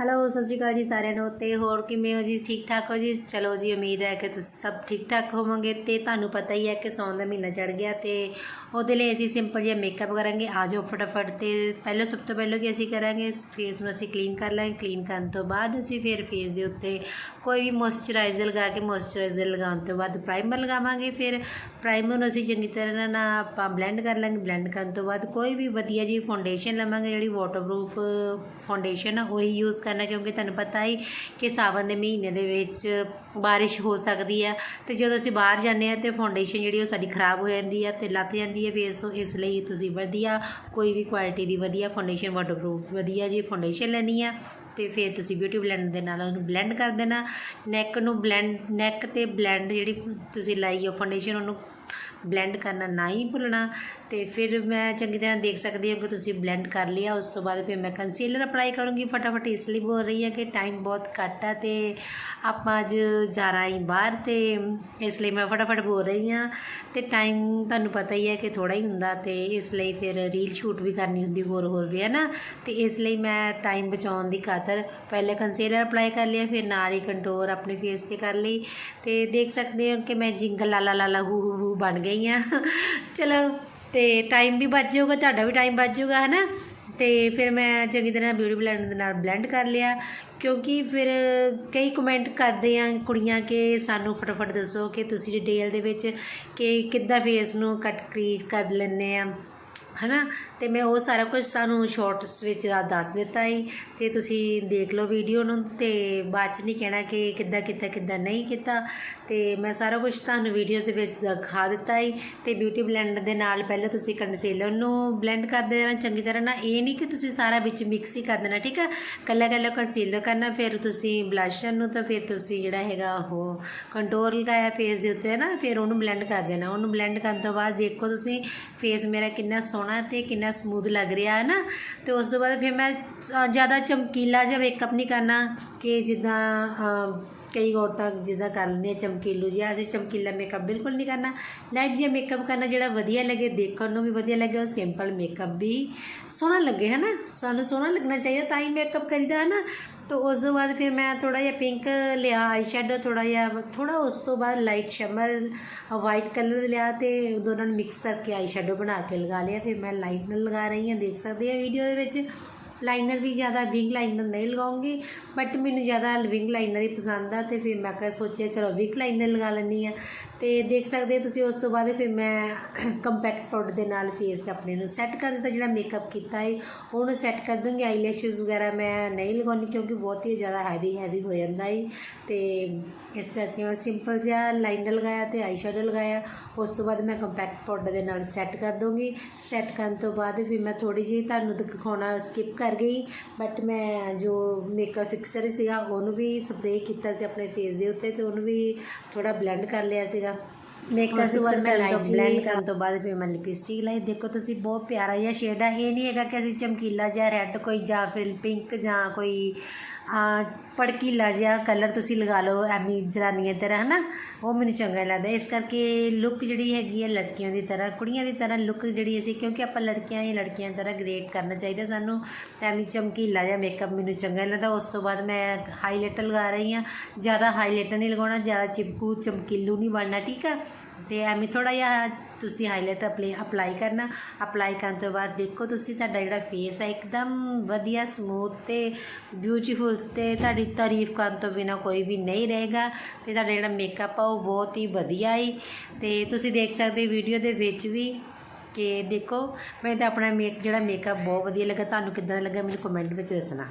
Hello ਸਤਿ ਸ਼੍ਰੀ ਅਕਾਲ ਜੀ ਸਾਰਿਆਂ ਨੂੰ ਤੇ ਹੋਰ ਕਿਵੇਂ ਹੋ ਜੀ? ਠੀਕ ਠਾਕ ਹੋ ਜੀ? ਚਲੋ ਜੀ, ਉਮੀਦ ਹੈ ਕਿ ਤੁਸੀਂ ਸਭ ਠੀਕ ਠਾਕ ਹੋਵੋਗੇ ਤੇ ਤੁਹਾਨੂੰ ਪਤਾ ਹੀ ਹੈ ਕਿ ਸੌਣ ਦਾ ਮਹੀਨਾ ਚੜ ਗਿਆ ਤੇ ਉਹਦੇ ਲਈ ਅਸੀਂ ਸਿੰਪਲ ਜਿਹਾ ਮੇਕਅਪ ਕਰਾਂਗੇ। ਆ ਜਾਓ ਫਟਾਫਟ ਤੇ ਪਹਿਲਾਂ ਸਭ ਤੋਂ ਪਹਿਲਾਂ ਕੀ ਅਸੀਂ ਕਰਾਂਗੇ? ਫੇਸ ਨੂੰ ਅਸੀਂ ਕਲੀਨ ਕਰ ਲਾਂਗੇ। ਕਲੀਨ ਕਰਨ ਤੋਂ ਬਾਅਦ ਅਸੀਂ ਫਿਰ ਫੇਸ ਦੇ ਉੱਤੇ ਕੋਈ ਵੀ ਮੋਇਸਚਰਾਈਜ਼ਰ ਲਗਾ ਕੇ ਮੋਇਸਚਰਾਈਜ਼ਰ ਲਗਾਉਣ ਤੋਂ ਬਾਅਦ ਪ੍ਰਾਈਮਰ ਲਗਾਵਾਂਗੇ। ਫਿਰ ਪ੍ਰਾਈਮਰ ਨੂੰ ਅਸੀਂ ਚੰਗੀ ਤਰ੍ਹਾਂ ਨਾਲ ਆਪਾਂ ਬਲੈਂਡ ਕਰ ਲਾਂਗੇ। ਬਲੈਂਡ ਕਰਨ ਤੋਂ ਬਾਅਦ ਕੋਈ ਵੀ ਵਧੀਆ ਜੀ ਫਾਊਂਡੇਸ਼ਨ ਲਵਾਂਗੇ। ਜਿਹੜੀ ਵਾਟਰਪ੍ਰੂਫ ਫਾਊਂਡੇਸ਼ਨ ਆ, ਉਹੀ ਯੂਜ਼ ਕਰਨਾ, ਕਿਉਂਕਿ ਤੁਹਾਨੂੰ ਪਤਾ ਹੀ ਕਿ ਸਾਵਨ ਦੇ ਮਹੀਨੇ ਦੇ ਵਿੱਚ ਬਾਰਿਸ਼ ਹੋ ਸਕਦੀ ਹੈ ਤੇ ਜਦੋਂ ਅਸੀਂ ਬਾਹਰ ਜਾਂਦੇ ਆ ਤੇ ਫਾਊਂਡੇਸ਼ਨ ਜਿਹੜੀ ਉਹ ਸਾਡੀ ਖਰਾਬ ਹੋ ਜਾਂਦੀ ਆ ਤੇ ਲੱਥ ਜਾਂਦੀ ਹੈ ਫੇਸ ਤੋਂ, ਇਸ ਲਈ ਤੁਸੀਂ ਵਧੀਆ, ਕੋਈ ਵੀ ਕੁਆਲਿਟੀ ਦੀ ਵਧੀਆ ਫਾਊਂਡੇਸ਼ਨ ਵਾਟਰਪ੍ਰੂਫ ਵਧੀਆ ਜੀ ਫਾਊਂਡੇਸ਼ਨ ਲੈਣੀ ਆ ਤੇ ਫਿਰ ਤੁਸੀਂ ਬਿਊਟੀ ਬਲੈਂਡ ਦੇ ਨਾਲ ਉਹਨੂੰ ਬਲੈਂਡ ਕਰ ਦੇਣਾ। ਨੈਕ ਨੂੰ ਬਲੈਂਡ ਨੈਕ ਤੇ ਬਲੈਂਡ ਜਿਹੜੀ ਤੁਸੀਂ ਲਾਈ ਹੋ ਫਾਊਂਡੇਸ਼ਨ ਉਹਨੂੰ ਬਲੈਂਡ ਕਰਨਾ ਨਾ ਹੀ ਭੁੱਲਣਾ। ਤੇ ਫਿਰ ਮੈਂ ਚੰਗੀ ਤਰ੍ਹਾਂ ਦੇਖ ਸਕਦੀ ਹੋ ਕਿ ਤੁਸੀਂ ਬਲੈਂਡ ਕਰ ਲਿਆ। ਉਸ ਤੋਂ ਬਾਅਦ ਫਿਰ ਮੈਂ ਕੰਸੀਲਰ ਅਪਲਾਈ ਕਰੂੰਗੀ ਫਟਾਫਟ। ਇਸ ਲਈ ਬੋਲ ਰਹੀ ਹਾਂ ਕਿ ਟਾਈਮ ਬਹੁਤ ਘੱਟ ਆ ਤੇ ਆਪਾਂ ਅੱਜ ਜਾ ਰਹੇ ਬਾਹਰ ਤੇ ਇਸ ਲਈ ਮੈਂ ਫਟਾਫਟ ਬੋਲ ਰਹੀ ਹਾਂ। ਤੇ ਟਾਈਮ ਤੁਹਾਨੂੰ ਪਤਾ ਹੀ ਹੈ ਕਿ ਥੋੜਾ ਹੀ ਹੁੰਦਾ ਤੇ ਇਸ ਲਈ ਫਿਰ ਰੀਲ ਸ਼ੂਟ ਵੀ ਕਰਨੀ ਹੁੰਦੀ ਹੋਰ ਹੋਰ ਵੀ ਹੈ ਨਾ ਤੇ ਇਸ ਲਈ ਮੈਂ ਟਾਈਮ ਬਚਾਉਣ ਦੀ ਖਾਤਰ ਪਹਿਲੇ ਕੰਸੀਲਰ ਅਪਲਾਈ ਕਰ ਲਿਆ, ਫਿਰ ਨਾਲ ਹੀ ਕੰਟੋਰ ਆਪਣੇ ਫੇਸ ਤੇ ਕਰ ਲਈ। ਤੇ ਦੇਖ ਸਕਦੇ ਹੋ ਕਿ ਮੈਂ ਜਿੰਗਲ ਲਾਲਾ ਲਾਲਾ ਹੂ ਹੂ ਹੂ ਬਣ ਗਈ ਆ। ਚਲੋ, ਤੇ ਟਾਈਮ ਵੀ ਬਚ ਜਾਊਗਾ, ਤੁਹਾਡਾ ਵੀ ਟਾਈਮ ਬਚ ਜਾਊਗਾ ਹੈ ਨਾ ਤੇ ਫਿਰ ਮੈਂ ਚੰਗੀ ਤਰ੍ਹਾਂ ਬਿਊਟੀ ਬਲੈਂਡ ਦੇ ਨਾਲ ਬਲੈਂਡ ਕਰ ਲਿਆ। ਕਿਉਂਕਿ ਫਿਰ ਕਈ ਕਮੈਂਟ ਕਰਦੇ ਆ ਕੁੜੀਆਂ ਕਿ ਸਾਨੂੰ ਫਟਾਫਟ ਦੱਸੋ ਕਿ ਤੁਸੀਂ ਡਿਟੇਲ ਦੇ ਵਿੱਚ ਕਿ ਕਿੱਦਾਂ ਫੇਸ ਨੂੰ ਕੱਟ ਕਰੀਜ ਕਰ ਲੈਂਦੇ ਆ। ਹਨਾ? ਤੇ ਮੈਂ ਉਹ ਸਾਰਾ ਕੁਝ ਤੁਹਾਨੂੰ ਸ਼ਾਰਟਸ ਵਿੱਚ ਦੱਸ ਦਿੱਤਾ ਹੀ ਤੇ ਤੁਸੀਂ ਦੇਖ ਲਓ ਵੀਡੀਓ ਨੂੰ। ਤੇ ਬਾਅਦ ਚ ਨਹੀਂ ਕਹਿਣਾ ਕਿ ਕਿੱਦਾਂ ਕੀਤਾ, ਕਿੱਦਾਂ ਨਹੀਂ ਕੀਤਾ। ਤੇ ਮੈਂ ਸਾਰਾ ਕੁਝ ਤੁਹਾਨੂੰ ਵੀਡੀਓਜ਼ ਦੇ ਵਿੱਚ ਦਿਖਾ ਦਿੱਤਾ ਹੀ ਤੇ ਬਿਊਟੀ ਬਲੈਂਡਰ ਦੇ ਨਾਲ ਪਹਿਲਾਂ ਤੁਸੀਂ ਕੰਸੀਲਰ ਨੂੰ ਬਲੈਂਡ ਕਰਦੇ ਰਹਿਣਾ ਚੰਗੀ ਤਰ੍ਹਾਂ। ਨਾ ਇਹ ਨਹੀਂ ਕਿ ਤੁਸੀਂ ਸਾਰਾ ਵਿੱਚ ਮਿਕਸ ਹੀ ਕਰ ਦੇਣਾ, ਠੀਕ ਆ? ਕੱਲਾ ਕੱਲਾ ਕੰਸੀਲਰ ਕਰਨਾ, ਫਿਰ ਤੁਸੀਂ ਬਲਸ਼ਰ ਨੂੰ ਤਾਂ ਫਿਰ ਤੁਸੀਂ ਜਿਹੜਾ ਹੈਗਾ ਉਹ ਕੰਟੋਰ ਲਗਾਇਆ ਫੇਸ ਦੇ ਉੱਤੇ ਨਾ ਫਿਰ ਉਹਨੂੰ ਬਲੈਂਡ ਕਰ ਦੇਣਾ। ਉਹਨੂੰ ਬਲੈਂਡ ਕਰਨ ਤੋਂ ਬਾਅਦ ਦੇਖੋ ਤੁਸੀਂ ਫੇਸ ਮੇਰਾ ਕਿੰਨਾ ਸੋਹਣਾ ਤੇ ਕਿੰਨਾ ਸਮੂਥ ਲੱਗ ਰਿਹਾ ਹੈ ਨਾ। ਤੇ ਉਸ ਤੋਂ ਬਾਅਦ ਫਿਰ ਮੈਂ ਜ਼ਿਆਦਾ ਚਮਕੀਲਾ ਜਿਹਾ ਮੇਕਅਪ ਨਹੀਂ ਕਰਨਾ ਕਿ ਜਿੱਦਾਂ ਅ, ਕਈ ਔਰਤਾਂ ਜਿਹਦਾ ਕਰ ਲੈਂਦੀਆਂ ਚਮਕੀਲੂ ਜਿਹਾ ਅਸੀਂ ਚਮਕੀਲਾ ਮੇਕਅਪ ਬਿਲਕੁਲ ਨਹੀਂ ਕਰਨਾ। ਲਾਈਟ ਜਿਹਾ ਮੇਕਅਪ ਕਰਨਾ ਜਿਹੜਾ ਵਧੀਆ ਲੱਗੇ ਦੇਖਣ ਨੂੰ ਵੀ ਵਧੀਆ ਲੱਗੇ ਉਹ ਸਿੰਪਲ ਮੇਕਅਪ ਵੀ ਸੋਹਣਾ ਲੱਗੇ ਹੈ ਨਾ ਸਾਨੂੰ ਸੋਹਣਾ ਲੱਗਣਾ ਚਾਹੀਦਾ ਤਾਂ ਹੀ ਮੇਕਅਪ ਕਰੀਦਾ ਹੈ ਨਾ ਤਾਂ ਉਸ ਤੋਂ ਬਾਅਦ ਫਿਰ ਮੈਂ ਥੋੜਾ ਜਿਹਾ ਪਿੰਕ ਲਿਆ ਆਈ ਸ਼ੈਡੋ ਥੋੜਾ ਜਿਹਾ ਥੋੜਾ ਉਸ ਤੋਂ ਬਾਅਦ ਲਾਈਟ ਸ਼ਮਰ ਵਾਈਟ ਕਲਰ ਲਿਆ ਤੇ ਦੋਨਾਂ ਨੂੰ ਮਿਕਸ ਕਰਕੇ ਆਈ ਸ਼ੈਡੋ ਬਣਾ ਕੇ ਲਗਾ ਲਿਆ। ਫਿਰ ਮੈਂ ਲਾਈਟ ਨਾਲ ਲਗਾ ਰਹੀ ਹਾਂ ਦੇਖ ਸਕਦੇ ਆ ਵੀਡੀਓ ਦੇ ਵਿੱਚ। ਲਾਈਨਰ ਵੀ ਜ਼ਿਆਦਾ ਵਿੰਗ ਲਾਈਨਰ ਨਹੀਂ ਲਗਾਉਂਗੀ ਬਟ ਮੈਨੂੰ ਜ਼ਿਆਦਾ ਵਿੰਗ ਲਾਈਨਰ ਹੀ ਪਸੰਦ ਆ, ਤੇ ਫਿਰ ਮੈਂ ਕਿਹਾ ਸੋਚਿਆ ਚਲੋ ਵਿੰਗ ਲਾਈਨਰ ਲਗਾ ਲੈਂਦੀ ਆ ਤੇ ਦੇਖ ਸਕਦੇ ਤੁਸੀਂ ਉਸ ਤੋਂ ਬਾਅਦ ਫਿਰ ਮੈਂ ਕੰਪੈਕਟ ਪਾਊਡਰ ਦੇ ਨਾਲ ਫੇਸ ਤੇ ਆਪਣੇ ਨੂੰ ਸੈੱਟ ਕਰ ਦਿੱਤਾ, ਜਿਹੜਾ ਮੇਕਅਪ ਕੀਤਾ ਹੈ ਉਹਨੂੰ ਸੈੱਟ ਕਰ ਦੂੰਗੀ। ਆਈਲੈਸ਼ਸ ਵਗੈਰਾ ਮੈਂ ਨਹੀਂ ਲਗਾਉਣੀ ਕਿਉਂਕਿ ਬਹੁਤ ਹੀ ਜ਼ਿਆਦਾ ਹੈਵੀ ਹੈਵੀ ਹੋ ਜਾਂਦਾ ਹੈ ਤੇ ਇਸ ਕਰਕੇ ਮੈਂ ਸਿੰਪਲ ਜਿਹਾ ਲਾਈਨਰ ਲਗਾਇਆ ਤੇ ਆਈ ਸ਼ੈਡੋ ਲਗਾਇਆ। ਉਸ ਤੋਂ ਬਾਅਦ ਮੈਂ ਕੰਪੈਕਟ ਪਾਊਡਰ ਦੇ ਨਾਲ ਸੈੱਟ ਕਰ ਦੂੰਗੀ। ਸੈੱਟ ਕਰਨ ਤੋਂ ਬਾਅਦ ਫਿਰ ਮੈਂ ਥੋੜੀ ਜਿਹੀ ਤੁਹਾਨੂੰ ਦਿਖਾਉਣਾ ਸਕਿਪ ਕਰ ਗਈ ਬਟ ਮੈਂ ਜੋ ਮੇਕਅਪ ਫਿਕਸਰ ਸੀਗਾ ਉਹਨੂੰ ਵੀ ਸਪਰੇਅ ਕੀਤਾ ਸੀ ਆਪਣੇ ਫੇਸ ਦੇ ਉੱਤੇ ਤੇ ਉਹਨੂੰ ਵੀ ਥੋੜਾ ਬਲੈਂਡ ਕਰ ਲਿਆ ਸੀਗਾ। ਮੇਕਅਪ ਤੋਂ ਬਾਅਦ ਮੈਂ ਲਾਈਟ ਬਲੈਂਡ ਕਰਨ ਤੋਂ ਬਾਅਦ ਫਿਰ ਮੈਂ ਲਿਪਸਟਿਕ ਲਾਈ। ਦੇਖੋ ਤੁਸੀਂ ਬਹੁਤ ਪਿਆਰਾ ਜਿਹਾ ਸ਼ੇਡ ਆ ਇਹ ਨਹੀਂ ਹੈਗਾ ਕਿ ਅਸੀਂ ਚਮਕੀਲਾ ਜਿਹਾ ਰੈੱਡ ਕੋਈ ਜਾਂ ਫਿਰ ਪਿੰਕ ਜਾਂ ਕੋਈ ਭੜਕੀਲਾ ਜਿਹਾ ਕਲਰ ਤੁਸੀਂ ਲਗਾ ਲਓ ਐਮੀ ਜਨਾਨੀਆਂ ਤਰ੍ਹਾਂ, ਹਨਾ? ਉਹ ਮੈਨੂੰ ਚੰਗਾ ਨਹੀਂ ਲੱਗਦਾ। ਇਸ ਕਰਕੇ ਲੁੱਕ ਜਿਹੜੀ ਹੈਗੀ ਹੈ ਲੜਕੀਆਂ ਦੀ ਤਰ੍ਹਾਂ, ਕੁੜੀਆਂ ਦੀ ਤਰ੍ਹਾਂ ਲੁੱਕ ਜਿਹੜੀ ਅਸੀਂ, ਕਿਉਂਕਿ ਆਪਾਂ ਲੜਕੀਆਂ ਹੀ ਲੜਕੀਆਂ ਦੀ ਤਰ੍ਹਾਂ ਗ੍ਰੇਟ ਕਰਨਾ ਚਾਹੀਦਾ ਸਾਨੂੰ ਤੇ ਐਮੀ ਚਮਕੀਲਾ ਜਿਹਾ ਮੇਕਅਪ ਮੈਨੂੰ ਚੰਗਾ ਲੱਗਦਾ। ਉਸ ਤੋਂ ਬਾਅਦ ਮੈਂ ਹਾਈਲਾਈਟਰ ਲਗਾ ਰਹੀ ਹਾਂ। ਜ਼ਿਆਦਾ ਹਾਈਲਾਈਟਰ ਨਹੀਂ ਲਗਾਉਣਾ, ਜ਼ਿਆਦਾ ਚਿਪਕੂ, ਚਮਕੀਲੂ ਨਹੀਂ ਬਣਨਾ, ਠੀਕ ਆ? ਤੇ ਐਵੇਂ ਥੋੜਾ ਜਿਹਾ ਤੁਸੀਂ ਹਾਈਲਾਈਟ ਅਪਲਾਈ ਅਪਲਾਈ ਕਰਨਾ। ਅਪਲਾਈ ਕਰਨ ਤੋਂ ਬਾਅਦ ਦੇਖੋ ਤੁਸੀਂ ਤੁਹਾਡਾ ਜਿਹੜਾ ਫੇਸ ਹੈ ਇੱਕਦਮ ਵਧੀਆ ਸਮੂਥ ਤੇ ਬਿਊਟੀਫੁਲ ਤੇ ਤੁਹਾਡੀ ਤਾਰੀਫ ਕਰਨ ਤੋਂ ਬਿਨਾ ਕੋਈ ਵੀ ਨਹੀਂ ਰਹੇਗਾ। ਤੇ ਤੁਹਾਡਾ ਜਿਹੜਾ ਮੇਕਅਪ ਆ, ਉਹ ਬਹੁਤ ਹੀ ਵਧੀਆ ਹੈ ਤੇ ਤੁਸੀਂ ਦੇਖ ਸਕਦੇ ਵੀਡੀਓ ਦੇ ਵਿੱਚ ਵੀ ਕਿ ਦੇਖੋ, ਮੈਂ ਤਾਂ ਆਪਣਾ ਮੇਕ ਜਿਹੜਾ ਮੇਕਅਪ ਬਹੁਤ ਵਧੀਆ ਲੱਗਾ। ਤੁਹਾਨੂੰ ਕਿੱਦਾਂ ਦਾ ਲੱਗਾ ਮੈਨੂੰ ਕਮੈਂਟ ਵਿੱਚ ਦੱਸਣਾ।